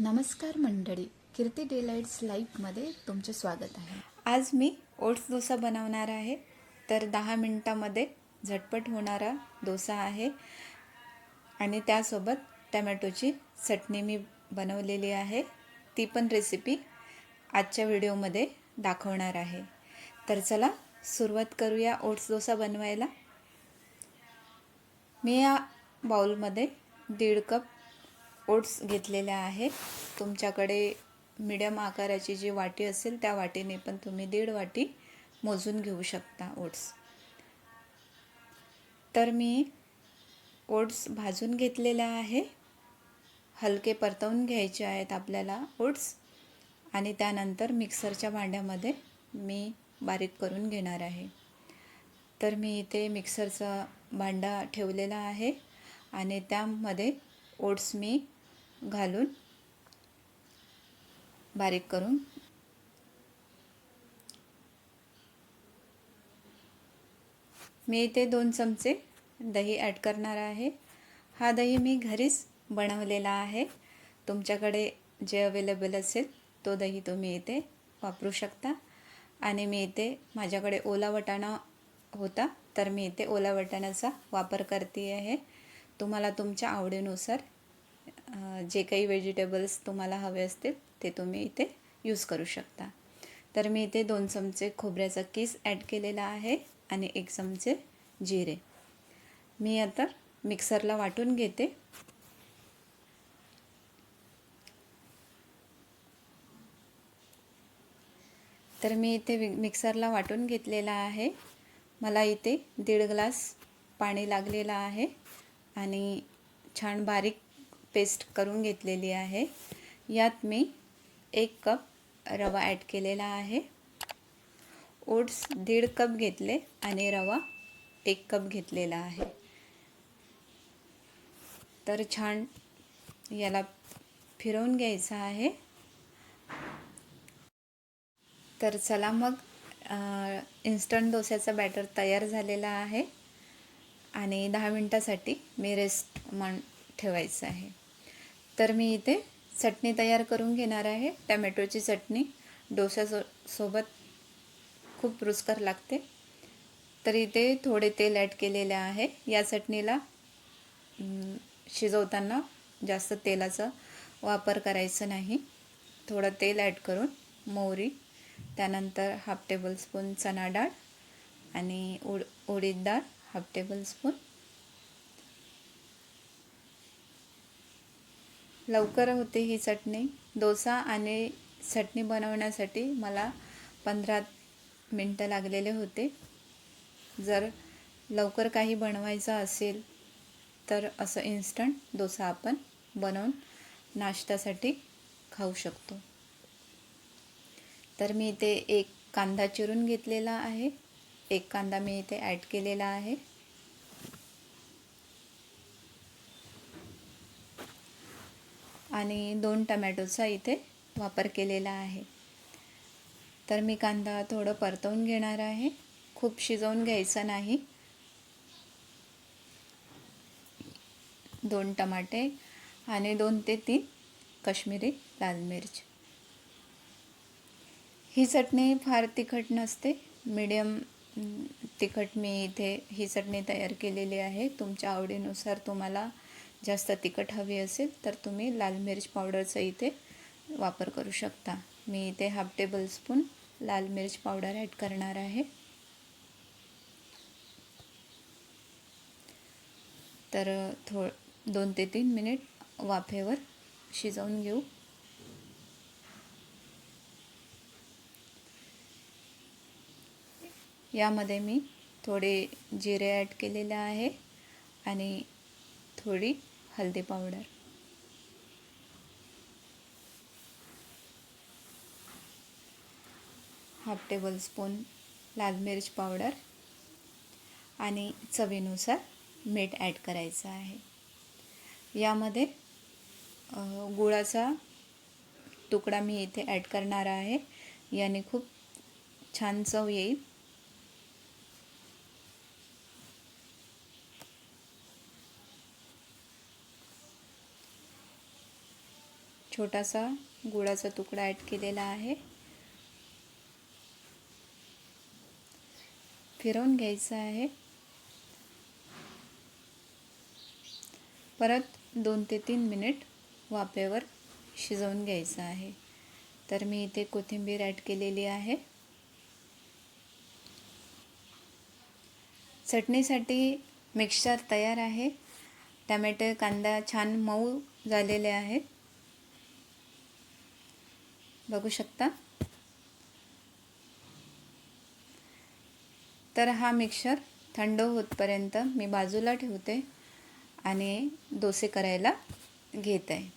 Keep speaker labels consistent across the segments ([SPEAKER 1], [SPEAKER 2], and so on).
[SPEAKER 1] नमस्कार मंडळी कीर्ती डेलाइट्स लाईफमध्ये तुमचे स्वागत आहे.
[SPEAKER 2] आज मी ओट्स डोसा बनवणार आहे तर दहा मिनटामध्ये झटपट होणारा डोसा आहे. आणि त्यासोबत टमॅटोची चटणी मी बनवलेली आहे. ती पण रेसिपी आजच्या व्हिडिओमध्ये दाखवणार आहे. तर चला सुरुवात करूया ओट्स डोसा बनवायला. मी या बाउलमध्ये दीड कप ओट्स घेतलेल्या आहे तुमच्याकडे मिडियम आकाराची जी वाटी असेल त्या वाटीने पण तुम्ही दीड वाटी मोजून घेऊ शकता ओट्स तर मी ओट्स भाजून घेतलेल्या आहे. हलके परतवून घ्यायचे आहेत आपल्याला ओट्स आणि त्यानंतर मिक्सरच्या भांड्यामध्ये मी बारीक करून घेणार आहे. तर मी इथे मिक्सरचा भांडा ठेवलेला आहे. आणि त्यामध्ये ओट्स मी घालून बारीक करून मी इथे दोन चमचे दही ॲड करणार आहे. हा दही मी घरीच बनवलेला आहे. तुमच्याकडे जे अवेलेबल असेल तो दही तुम्ही इथे वापरू शकता. आणि मी इथे माझ्याकडे ओला वटाणा होता तर मी इथे ओला वटाण्याचा वापर करते आहे तुम्हाला तुमच्या आवडीनुसार जे काही व्हेजिटेबल्स तुम्हाला हवे असतील ते तुम्ही इथे यूज करू शकता. तर मी इथे दोन चमचे खोबऱ्याचा किस ॲड केलेला आहे आणि एक चमचे जिरे. मी आता मिक्सरला वाटून घेते. तर मी इथे मिक्सरला वाटून घेतलेला आहे. मला इथे दीड ग्लास पाणी लागलेलं आहे आणि छान बारीक पेस्ट करून घेतलेली आहे. यात मी एक कप रवा ॲड केलेला आहे. ओट्स दीड कप घेतले आणि रवा एक कप घेतलेला आहे. तर छान याला फिरवून घ्यायचं आहे. तर चला मग इन्स्टंट डोस्याचा बॅटर तयार झालेला आहे. आणि दहा मिनटासाठी मी रेस्ट म्हण ठेवायचं आहे. तर मी इथे चटणी तयार करून घेणार आहे. टमॅटोची चटणी डोस्यासो सोबत खूप रुचकर लागते. तर इथे थोडे तेल ॲड केलेले आहे. या चटणीला शिजवताना जास्त तेलाचा वापर करायचा नाही. थोडं तेल ॲड करून मोहरी त्यानंतर हाफ टेबल स्पून चणा डाळ आणि उड उडीद डाळ हाफ टेबल लवकर होते ही चटणी. डोसा आणि चटणी बनवण्यासाठी मला पंधरा मिनटं लागलेले होते. जर लवकर काही बनवायचं असेल तर असं इन्स्टंट डोसा आपण बनवून नाश्त्यासाठी खाऊ शकतो. तर मी इथे एक कांदा चिरून घेतलेला आहे. एक कांदा मी इथे ॲड केलेला आहे. आणि दोन टमॅटोचा इथे वापर केलेला आहे. तर मी कांदा थोडं परतवून घेणार आहे. खूप शिजवून घ्यायचा नाही. दोन टमाटे आणि दोन ते तीन कश्मीरी लाल मिर्च. ही चटणी फार तिखट नसते. मीडियम तिखट मी इथे ही चटणी तयार केलेली आहे. तुमच्या आवडीनुसार तुम्हाला जास्त तिखट हवी असेल तर तुम्ही लाल मिरच पावडरचा इथे वापर करू शकता. मी इथे हाफ टेबल स्पून लाल मिरच पावडर ॲड करणार आहे. तर थो दोन ते तीन मिनिट वाफेवर शिजवून घेऊ. यामध्ये मी थोडे जिरे ॲड केलेले आहे आणि थोडी हल्दी पावडर. हाफ टेबल स्पून लाल मिरच पावडर आणि चवीनुसार मीठ ॲड करायचं आहे. यामध्ये गुळाचा तुकडा मी इथे ॲड करणार आहे. याने खूप छान चव येईल. छोटासा गुळाचा तुकडा ॲड केलेला आहे. फिरवून घ्यायचं आहे. परत दोन ते तीन मिनिट वाफेवर शिजवून घ्यायचं आहे. तर मी इथे कोथिंबीर ॲड केलेली आहे. चटणीसाठी मिक्सचर तयार आहे. टमॅटो कांदा छान मऊ झालेले आहे. बघू शकता. तर हा मिक्सर थंड होतपर्यंत मी बाजूला ठेवते आणि डोसे करायला घेत. आहे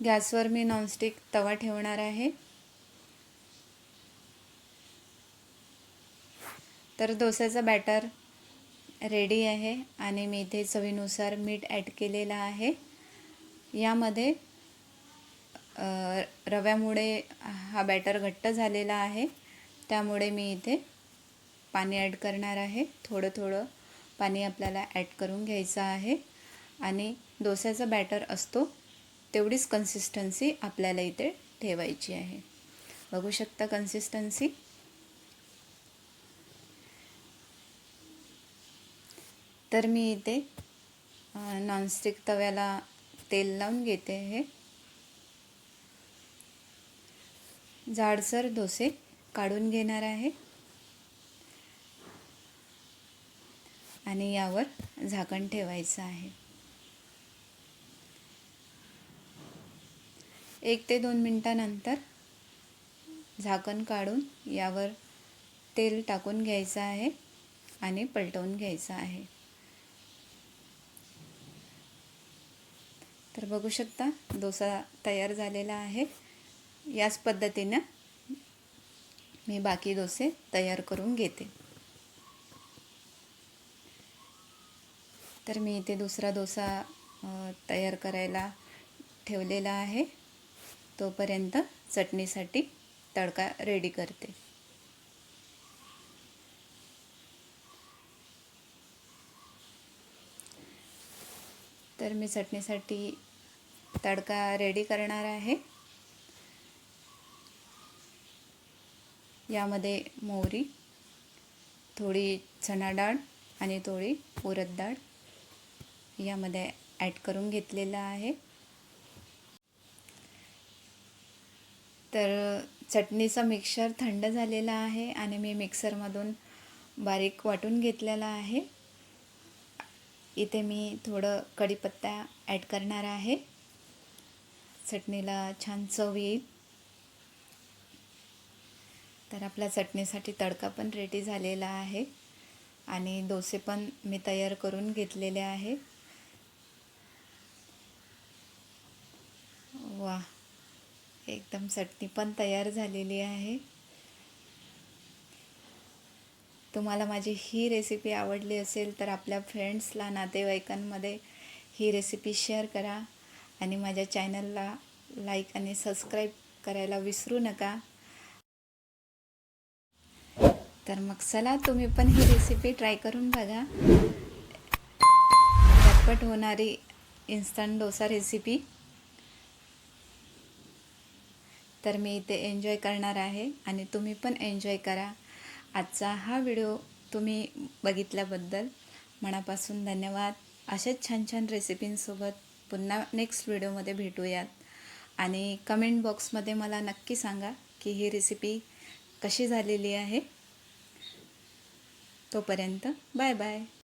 [SPEAKER 2] गॅसवर मी नॉनस्टिक तवा ठेवणार आहे. तर डोस्याचा बॅटर रेडी आहे आणि मी इथे चवीनुसार मीठ ॲड केलेलं आहे. यामध्ये रव्यामुळे हा बॅटर घट्ट झालेला आहे. त्यामुळे मी इथे पाणी ॲड करणार आहे. थोडं थोडं पाणी आपल्याला ॲड करून घ्यायचं आहे. आणि डोस्याचा बॅटर असतो तेवढीच कन्सिस्टन्सी आपल्याला इथे ठेवायची आहे. बघू शकता कन्सिस्टन्सी तर मी इथे नॉनस्टिक तव्याला तेल लावून घेते हे. जाडसर डोसे काढून घेणार आहे. आणि यावर झाकण ठेवायचं आहे. एक ते दोन मिनटानंतर झाकण काढून यावर तेल टाकून घ्यायचं आहे आणि पलटवून घ्यायचं आहे. तर बघू शकता डोसा तयार झालेला आहे. याच पद्धतीनं मी बाकी डोसे तयार करून घेते. तर मी इथे दुसरा डोसा तयार करायला ठेवलेला आहे. तोपर्यंत चटणीसाठी तडका रेडी करते. तर मी चटणीसाठी तडका रेडी करणार आहे. यामध्ये मोहरी थोडी चणा डाळ आणि थोडी उरद डाळ यामध्ये ॲड करून घेतलेलं आहे. तर चटणीचा मिक्सर थंड झालेला आहे आणि मी मिक्सरमधून बारीक वाटून घेतलेला आहे. इथे मी थोडं कढीपत्ता ॲड करणार आहे. चटणीला छान चव येईल. तर आपल्या चटणीसाठी तडका पण रेडी झालेला आहे. आणि डोसे पण मी तयार करून घेतलेले आहे. वा एकदम चटणी पण तयार झालेली आहे. तुम्हाला माझी ही रेसिपी आवडली असेल तर आपल्या फ्रेंड्सला नातेवाईकांमध्ये ही रेसिपी शेअर करा आणि माझ्या चॅनलला लाईक आणि सबस्क्राईब करायला विसरू नका. तर मग चला तुम्ही पण ही रेसिपी ट्राय करून बघा. झटपट होणारी इन्स्टंट डोसा रेसिपी तर मी इथे एन्जॉय करणार आहे आणि तुम्ही पण एन्जॉय करा. आजचा हा व्हिडिओ तुम्ही बघितल्याबद्दल मनापासून धन्यवाद. अशाच छान छान रेसिपींसोबत पुन्हा नेक्स्ट व्हिडिओमध्ये भेटूयात. आणि कमेंट बॉक्समध्ये मला नक्की सांगा की ही रेसिपी कशी झालेली आहे. तोपर्यंत बाय बाय